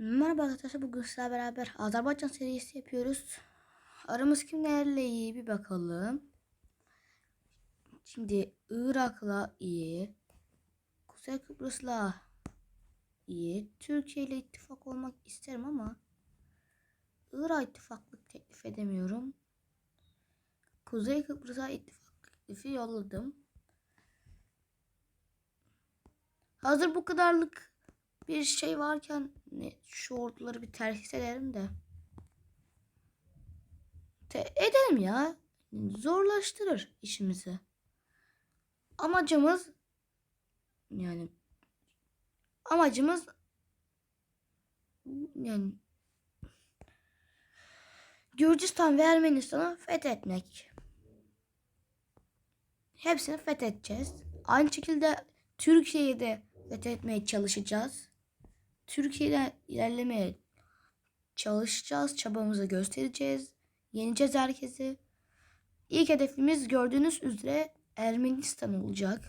Merhaba arkadaşlar bugün sizlerle beraber Azerbaycan serisi yapıyoruz. Aramız kimlerle iyi bir bakalım. Şimdi Irak'la iyi. Kuzey Kıbrıs'la iyi. Türkiye ile ittifak olmak isterim ama Irak'a ittifaklık teklif edemiyorum. Kuzey Kıbrıs'a ittifak teklifi yolladım. Hazır bu kadarlık bir şey varken ne, şu orduları bir terhis edelim de. Te edelim ya. Zorlaştırır işimizi. Amacımız yani amacımız yani Gürcistan ve Ermenistan'ı fethetmek. Hepsini fethedeceğiz. Aynı şekilde Türkiye'yi de fethetmeye çalışacağız. Türkiye'den ilerlemeye çalışacağız. Çabamızı göstereceğiz. Yeneceğiz herkesi. İlk hedefimiz gördüğünüz üzere Ermenistan olacak.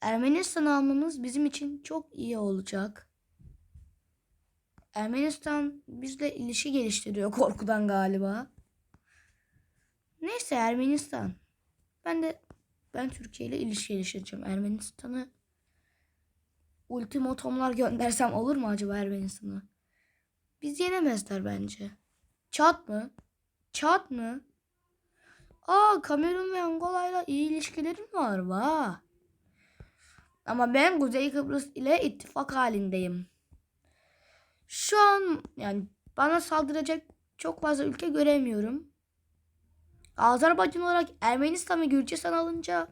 Ermenistan almamız bizim için çok iyi olacak. Ermenistan bizle ilişki geliştiriyor korkudan galiba. Neyse Ermenistan. Ben de ben Türkiye ile ilişki geliştireceğim. Ermenistan'ı ultimatomlar göndersem olur mu acaba Ermenistan'a? Biz yenemezler bence. Çat mı? Çat mı? Aa Kamerun ve Angola'yla iyi ilişkilerim var va. Ama ben Kuzey Kıbrıs ile ittifak halindeyim. Şu an yani bana saldıracak çok fazla ülke göremiyorum. Azerbaycan olarak Ermenistan ve Gürcistan alınca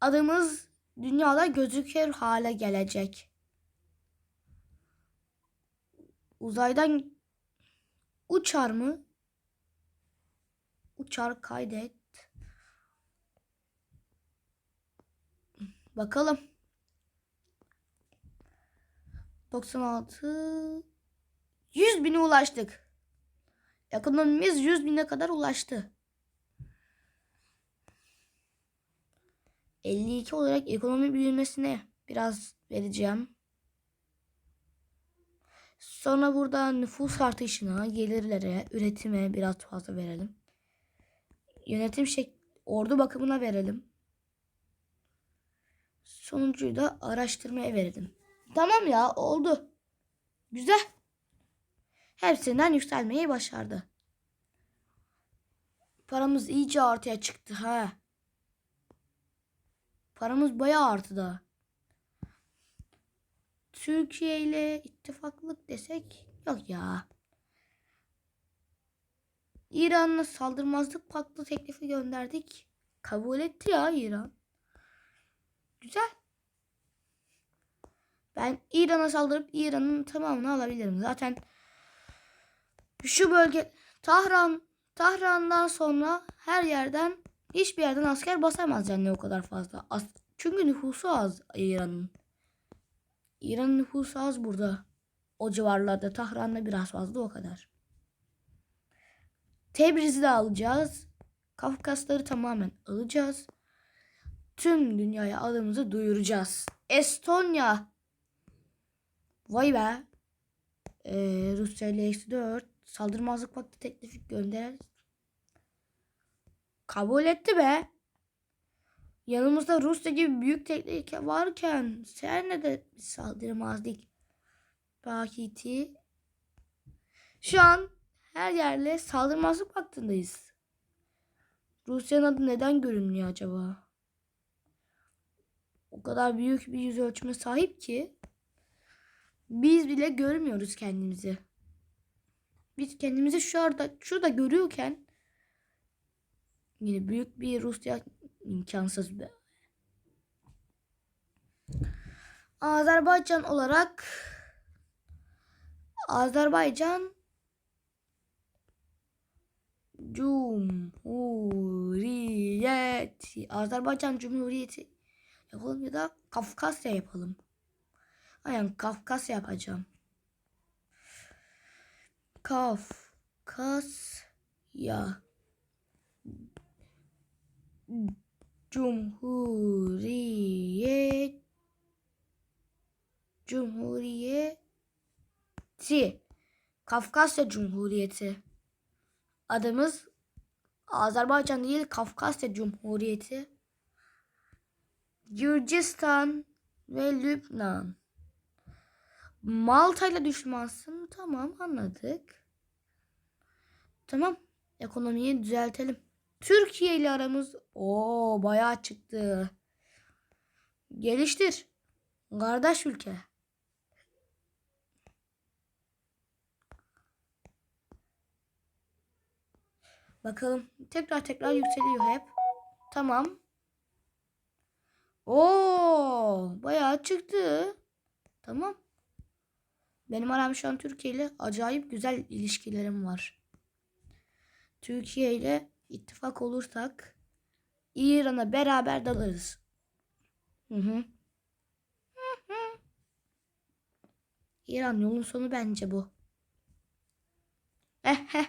adımız dünyada gözükür hale gelecek. Uzaydan uçar mı? Uçar kaydet. Bakalım. 96 100 bine ulaştık. Ekonomimiz 100 bine kadar ulaştı. 52 olarak ekonomi büyümesine biraz vereceğim. Sonra burada nüfus artışına, gelirlere, üretime biraz fazla verelim. Yönetim şek ordu bakımına verelim. Sonuncuyu da araştırmaya verelim. Tamam ya oldu. Güzel. Hepsinden yükselmeyi başardı. Paramız iyice artıya çıktı ha. Paramız bayağı arttı da. Türkiye ile ittifaklık desek yok ya. İran'la saldırmazlık paktı teklifi gönderdik. Kabul etti ya İran. Güzel. Ben İran'a saldırıp İran'ın tamamını alabilirim. Zaten şu bölge Tahran Tahran'dan sonra her yerden hiçbir yerden asker basamaz yani o kadar fazla. As Çünkü nüfusu az İran'ın. İran'ın nüfusu az burada. O civarlarda Tahran'da biraz fazla o kadar. Tebriz'i de alacağız. Kafkasları tamamen alacağız. Tüm dünyaya adımızı duyuracağız. Estonya. Vay be. Ee, Rusya ile eksi 4. Saldırmazlık vakti teklifi gönder. Kabul etti be. Yanımızda Rusya gibi büyük tehlike varken senle de saldırmazdık. Pakiti. Şu an her yerle saldırmazlık vaktindayız. Rusya'nın adı neden görünmüyor acaba? O kadar büyük bir yüz ölçüme sahip ki biz bile görmüyoruz kendimizi. Biz kendimizi şu anda şurada görüyorken yine büyük bir Rusya imkansız be. Azerbaycan olarak Azerbaycan Cumhuriyeti Azerbaycan Cumhuriyeti yapalım ya da Kafkasya yapalım. Aynen Kafkasya yapacağım. Kafkasya Cumhuriyet Cumhuriyeti. Kafkasya Cumhuriyeti. Adımız Azerbaycan değil Kafkasya Cumhuriyeti. Gürcistan ve Lübnan. Malta ile düşmansın. Tamam anladık. Tamam. Ekonomiyi düzeltelim. Türkiye ile aramız o bayağı çıktı. Geliştir. Kardeş ülke. Bakalım. Tekrar tekrar yükseliyor hep. Tamam. Oo, bayağı çıktı. Tamam. Benim aram şu an Türkiye ile acayip güzel ilişkilerim var. Türkiye ile ittifak olursak İran'a beraber dalarız. Hı hı. İran yolun sonu bence bu. Eh heh.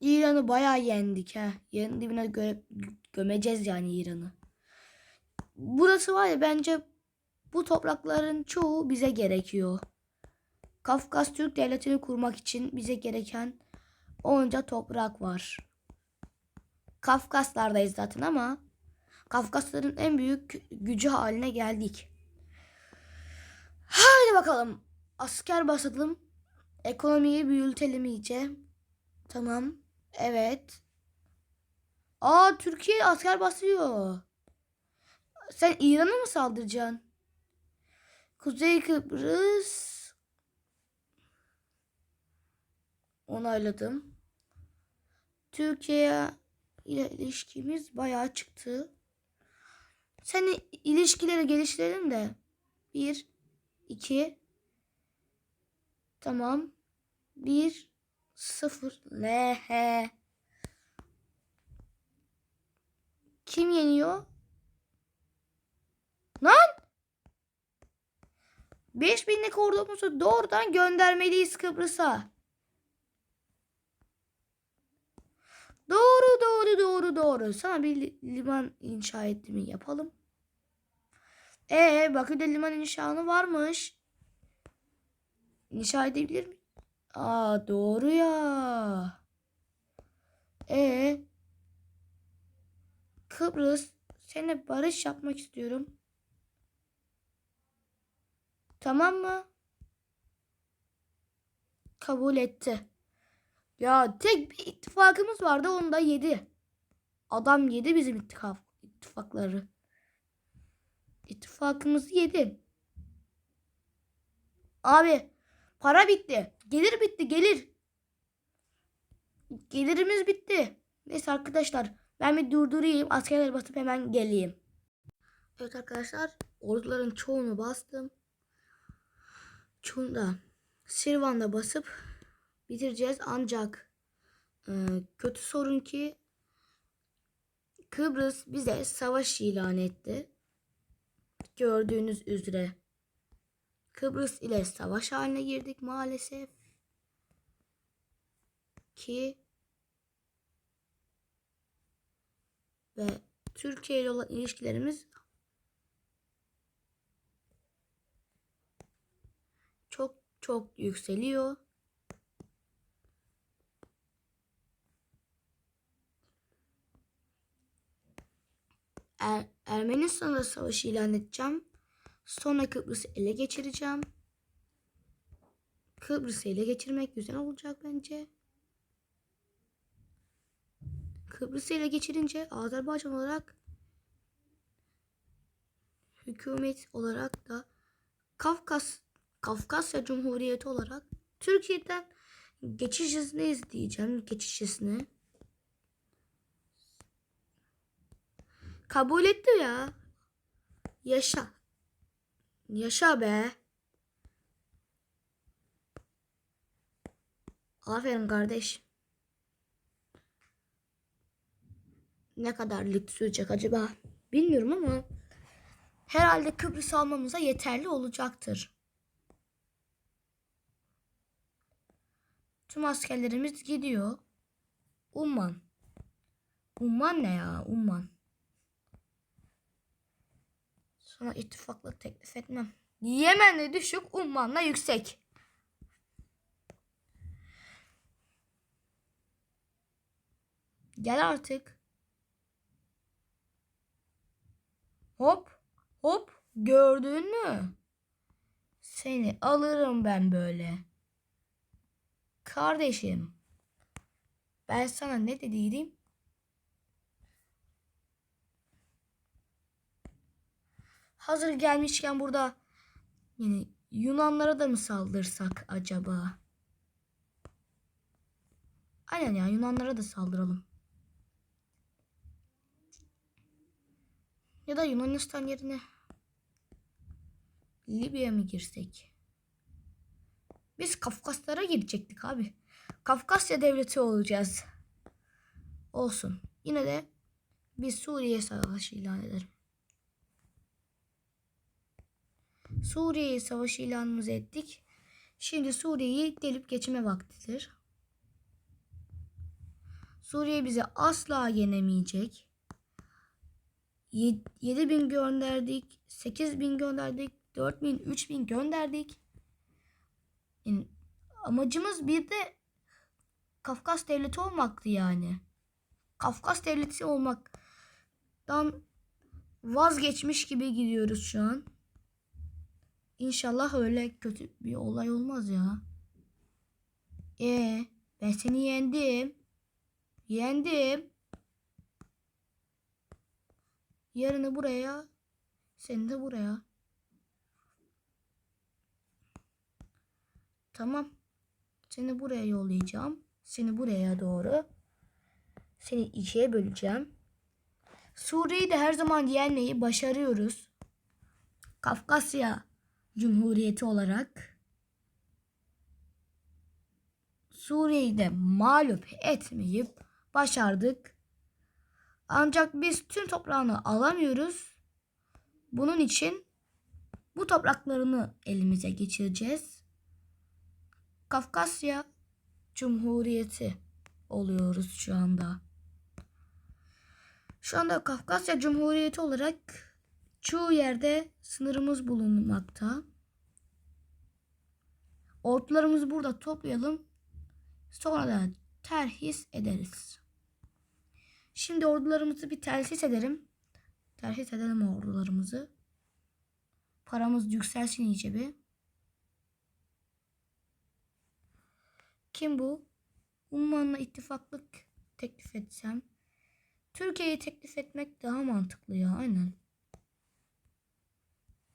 İran'ı bayağı yendik ha. Yerin dibine gö gömeceğiz yani İran'ı. Burası var ya bence bu toprakların çoğu bize gerekiyor. Kafkas Türk Devleti'ni kurmak için bize gereken onca toprak var. Kafkaslardayız zaten ama Kafkasların en büyük gücü haline geldik. Haydi bakalım. Asker basalım. Ekonomiyi büyütelim iyice. Tamam. Evet. Aa Türkiye asker basıyor. Sen İran'a mı saldıracaksın? Kuzey Kıbrıs. Onayladım. Türkiye ile ilişkimiz bayağı çıktı. Seni ilişkileri geliştirelim de. Bir, iki. Tamam. Bir, sıfır. Lehe. Kim yeniyor? Lan! 5000'lik ordumuzu doğrudan göndermeliyiz Kıbrıs'a. Doğru doğru doğru doğru. Sana bir li- liman inşa ettiğimi yapalım. Ee Bakü'de liman inşaatı varmış. İnşa edebilir mi? Aa doğru ya. Ee Kıbrıs seninle barış yapmak istiyorum. Tamam mı? Kabul etti. Ya tek bir ittifakımız vardı onu da yedi. Adam yedi bizim ittifak, ittifakları. İttifakımızı yedi. Abi para bitti. Gelir bitti gelir. Gelirimiz bitti. Neyse arkadaşlar ben bir durdurayım. Askerler basıp hemen geleyim. Evet arkadaşlar orduların çoğunu bastım. Çoğunu da Sirvan'da basıp bitireceğiz. Ancak e, kötü sorun ki Kıbrıs bize savaş ilan etti. Gördüğünüz üzere Kıbrıs ile savaş haline girdik maalesef. Ki ve Türkiye ile olan ilişkilerimiz çok çok yükseliyor. Er Ermenistan'da savaşı ilan edeceğim. Sonra Kıbrıs'ı ele geçireceğim. Kıbrıs'ı ele geçirmek güzel olacak bence. Kıbrıs'ı ele geçirince Azerbaycan olarak hükümet olarak da Kafkas Kafkasya Cumhuriyeti olarak Türkiye'den geçiş izni izleyeceğim. Geçiş izni. Kabul etti ya. Yaşa. Yaşa be. Aferin kardeş. Ne kadarlık sürecek acaba? Bilmiyorum ama herhalde Kıbrıs almamıza yeterli olacaktır. Tüm askerlerimiz gidiyor. Umman. Umman ne ya? Umman. Sana ittifaklık teklif etmem. Yemen'le düşük, Umman'la yüksek. Gel artık. Hop, hop. Gördün mü? Seni alırım ben böyle. Kardeşim. Ben sana ne dediydim? Hazır gelmişken burada yani Yunanlara da mı saldırsak acaba? Aynen ya Yunanlara da saldıralım. Ya da Yunanistan yerine Libya'ya mı girsek? Biz Kafkaslara girecektik abi. Kafkasya devleti olacağız. Olsun. Yine de biz Suriye savaşı ilan ederim. Suriye savaşı ilanımızı ettik. Şimdi Suriye'yi delip geçme vaktidir. Suriye bize asla yenemeyecek. 7 bin gönderdik. 8 bin gönderdik. 4 bin, 3 bin gönderdik. Yani amacımız bir de Kafkas devleti olmaktı yani. Kafkas devleti olmaktan vazgeçmiş gibi gidiyoruz şu an. İnşallah öyle kötü bir olay olmaz ya. E ben seni yendim. Yendim. Yarını buraya, seni de buraya. Tamam. Seni buraya yollayacağım. Seni buraya doğru. Seni ikiye böleceğim. Suriye'yi de her zaman yenmeyi başarıyoruz. Kafkasya Cumhuriyeti olarak Suriye'yi de mağlup etmeyip başardık. Ancak biz tüm toprağını alamıyoruz. Bunun için bu topraklarını elimize geçireceğiz. Kafkasya Cumhuriyeti oluyoruz şu anda. Şu anda Kafkasya Cumhuriyeti olarak çoğu yerde sınırımız bulunmakta. Ordularımızı burada toplayalım. Sonra da terhis ederiz. Şimdi ordularımızı bir terhis ederim. Terhis edelim ordularımızı. Paramız yükselsin iyice bir. Kim bu? Umman'la ittifaklık teklif etsem. Türkiye'yi teklif etmek daha mantıklı ya aynen.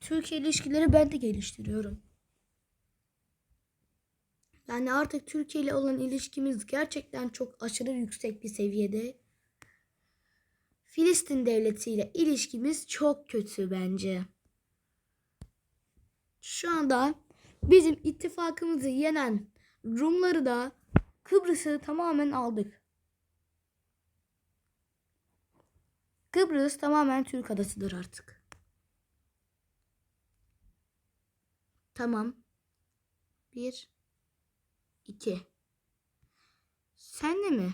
Türkiye ilişkileri ben de geliştiriyorum. Yani artık Türkiye ile olan ilişkimiz gerçekten çok aşırı yüksek bir seviyede. Filistin devleti ile ilişkimiz çok kötü bence. Şu anda bizim ittifakımızı yenen Rumları da Kıbrıs'ı tamamen aldık. Kıbrıs tamamen Türk adasıdır artık. Tamam. Bir. iki. Sen de mi?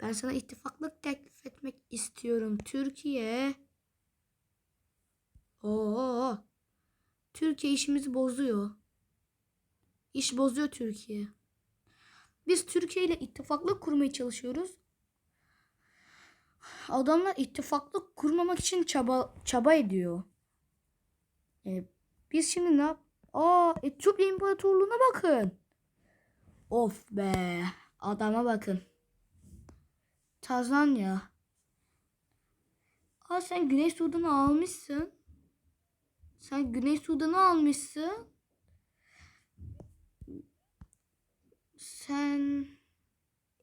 Ben sana ittifaklık teklif etmek istiyorum. Türkiye. Oo. Türkiye işimizi bozuyor. İş bozuyor Türkiye. Biz Türkiye ile ittifaklık kurmaya çalışıyoruz. Adamlar ittifaklık kurmamak için çaba çaba ediyor. E, biz şimdi ne yap? Aa, Etiyopya İmparatorluğu'na bakın. Of be. Adama bakın. Tazanya. Aa sen Güney Sudan'ı almışsın. Sen Güney Sudan'ı almışsın. Sen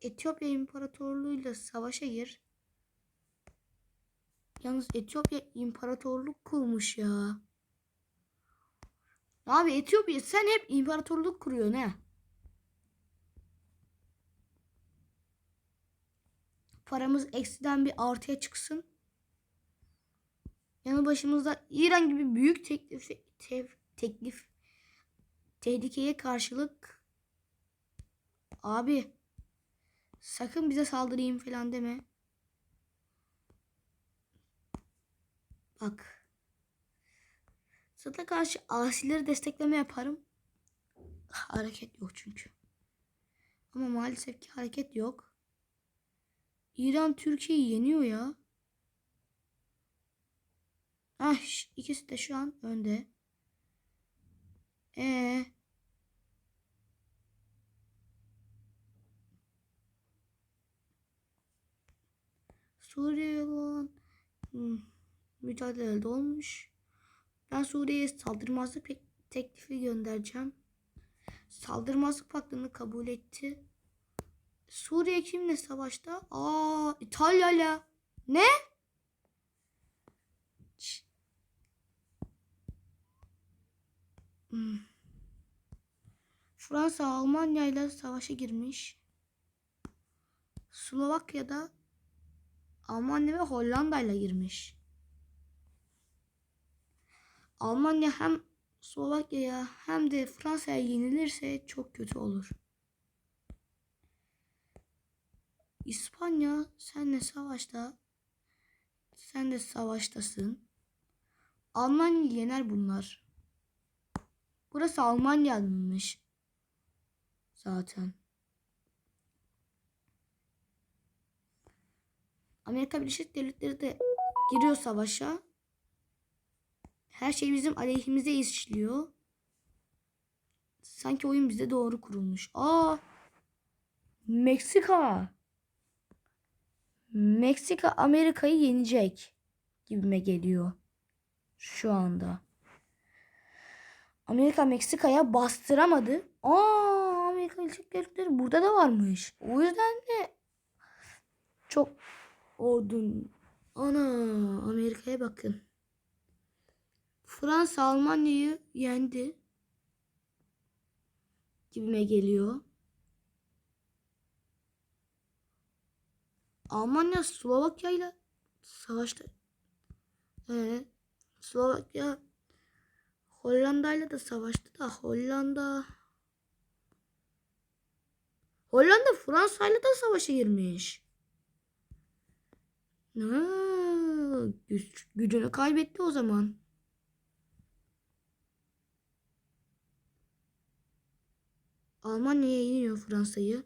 Etiyopya İmparatorluğu'yla savaşa gir. Yalnız Etiyopya İmparatorluk kurmuş ya. Abi Etiyopya sen hep imparatorluk kuruyorsun ha. Paramız eksiden bir artıya çıksın. Yanı başımızda İran gibi büyük teklif, tev, teklif tehlikeye karşılık abi sakın bize saldırayım falan deme. Bak Sad'a karşı asileri destekleme yaparım. Hareket yok çünkü. Ama maalesef ki hareket yok. İran Türkiye'yi yeniyor ya. Ah ikisi de şu an önde. Ee. Suriye olan hmm, mücadelede olmuş. Ben Suriye'ye saldırmazlık teklifi göndereceğim. Saldırmazlık paktını kabul etti. Suriye kimle savaşta? Aa, İtalya'yla. Ne? Hmm. Fransa Almanya ile savaşa girmiş. Slovakya'da Almanya ve Hollanda ile girmiş. Almanya hem Slovakya'ya hem de Fransa'ya yenilirse çok kötü olur. İspanya senle savaşta sen de savaştasın. Almanya yener bunlar. Burası Almanya'nınmış. Zaten. Amerika Birleşik Devletleri de giriyor savaşa. Her şey bizim aleyhimize işliyor. Sanki oyun bize doğru kurulmuş. Aa! Meksika. Meksika Amerika'yı yenecek gibime geliyor şu anda. Amerika Meksika'ya bastıramadı. Aa, Amerika Birleşik burada da varmış. O yüzden de çok ordun. Ana Amerika'ya bakın. Fransa Almanya'yı yendi. Gibime geliyor. Almanya Slovakya ile savaşta. Ee, Slovakya Hollanda ile de savaştı da Hollanda Hollanda Fransa ile de savaşa girmiş. Ha, güç, gücünü kaybetti o zaman. Almanya'ya yeniyor Fransa'yı.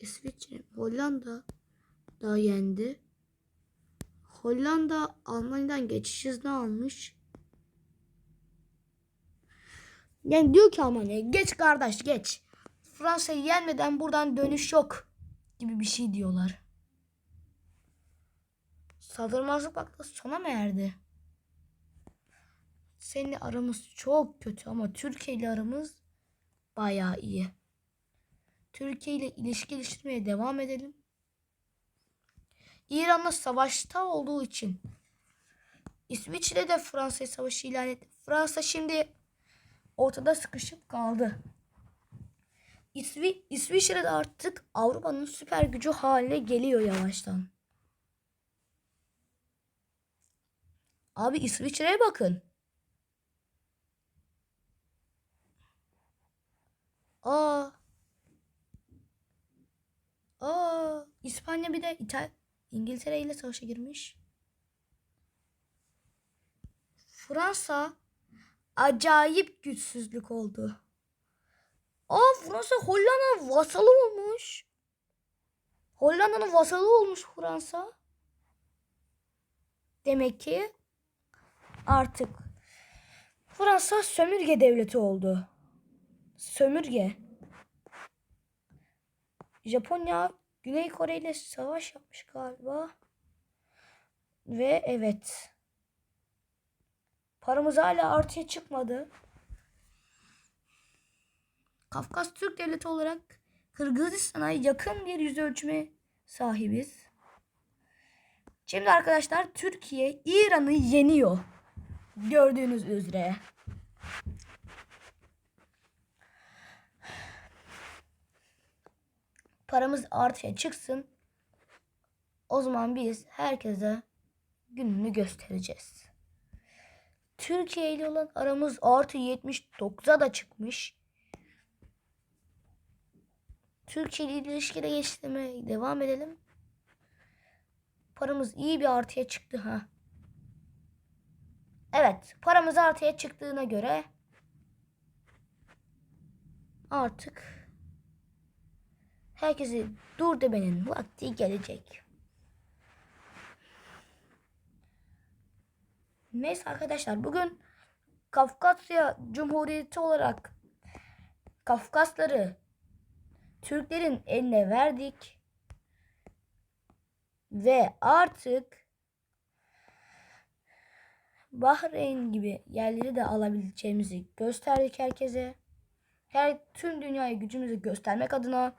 İsviçre, Hollanda da yendi. Hollanda Almanya'dan geçiş izni almış. Yani diyor ki Almanya geç kardeş geç. Fransa'yı yenmeden buradan dönüş yok gibi bir şey diyorlar. Saldırmazlık paktı sona mı erdi? Seninle aramız çok kötü ama Türkiye ile aramız bayağı iyi. Türkiye ile ilişki geliştirmeye devam edelim. İran'la savaşta olduğu için İsviçre de Fransa'ya savaşı ilan etti. Fransa şimdi ortada sıkışıp kaldı. İsvi İsviçre de artık Avrupa'nın süper gücü haline geliyor yavaştan. Abi İsviçre'ye bakın. Aa. Aa, İspanya bir de İtal İngiltere ile savaşa girmiş. Fransa acayip güçsüzlük oldu. Aa Fransa Hollanda'nın vasalı olmuş. Hollanda'nın vasalı olmuş Fransa. Demek ki artık Fransa sömürge devleti oldu. Sömürge. Japonya Güney Kore ile savaş yapmış galiba. Ve evet. Paramız hala artıya çıkmadı. Kafkas Türk Devleti olarak Kırgızistan'a yakın bir yüz ölçüme sahibiz. Şimdi arkadaşlar Türkiye İran'ı yeniyor. Gördüğünüz üzere. Paramız artıya çıksın. O zaman biz herkese gününü göstereceğiz. Türkiye ile olan aramız artı 79'a da çıkmış. Türkiye ile ilişkide geliştirmeye devam edelim. Paramız iyi bir artıya çıktı ha. Evet paramız artıya çıktığına göre artık herkesi dur demenin vakti gelecek. Neyse arkadaşlar bugün Kafkasya Cumhuriyeti olarak Kafkasları Türklerin eline verdik ve artık Bahreyn gibi yerleri de alabileceğimizi gösterdik herkese. Her tüm dünyaya gücümüzü göstermek adına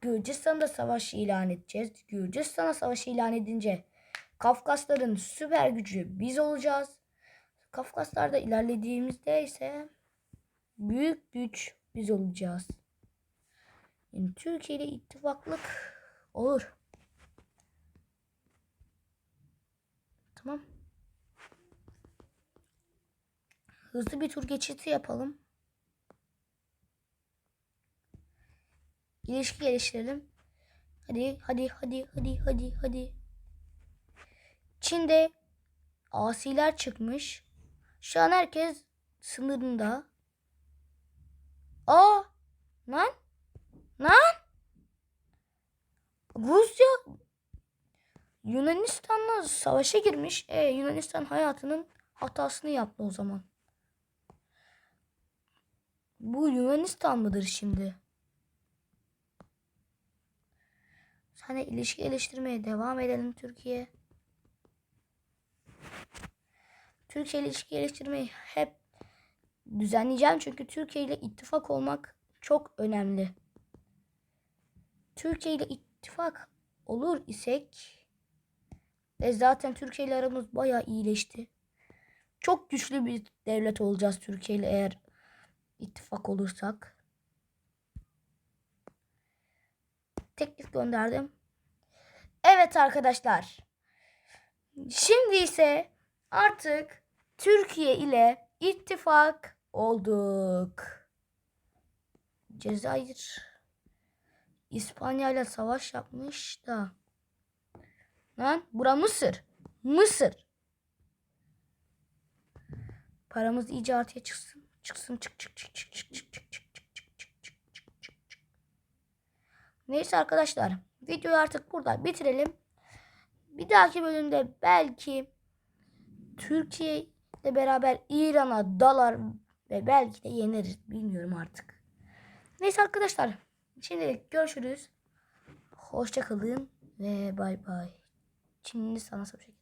Gürcistan'da savaş ilan edeceğiz. Gürcistan'a savaş ilan edince Kafkasların süper gücü biz olacağız. Kafkaslarda ilerlediğimizde ise büyük güç biz olacağız. Yani Türkiye ile ittifaklık olur. Tamam. Hızlı bir tur geçiti yapalım. İlişki geliştirelim. Hadi hadi hadi hadi hadi hadi. Çin'de asiler çıkmış. Şu an herkes sınırında. Aa! Lan! Lan! Rusya Yunanistan'la savaşa girmiş. E, Yunanistan hayatının hatasını yaptı o zaman. Bu Yunanistan mıdır şimdi? Sana ilişki geliştirmeye devam edelim Türkiye. Türkiye ilişki geliştirmeyi hep düzenleyeceğim çünkü Türkiye ile ittifak olmak çok önemli. Türkiye ile ittifak olur isek ve zaten Türkiye ile aramız bayağı iyileşti. Çok güçlü bir devlet olacağız Türkiye ile eğer ittifak olursak. Teklif gönderdim. Evet arkadaşlar. Şimdi ise artık Türkiye ile ittifak olduk. Cezayir İspanya ile savaş yapmış da. Lan bura Mısır. Mısır. Paramız iyice artıya çıksın. Çıksın çık çık çık çık çık çık çık çık çık çık çık çık çık. Neyse arkadaşlar videoyu artık burada bitirelim. Bir dahaki bölümde belki Türkiye ile beraber İran'a dalar ve belki de yeneriz. Bilmiyorum artık. Neyse arkadaşlar. Şimdilik görüşürüz. Hoşça kalın ve bay bay. Çinli sana bir.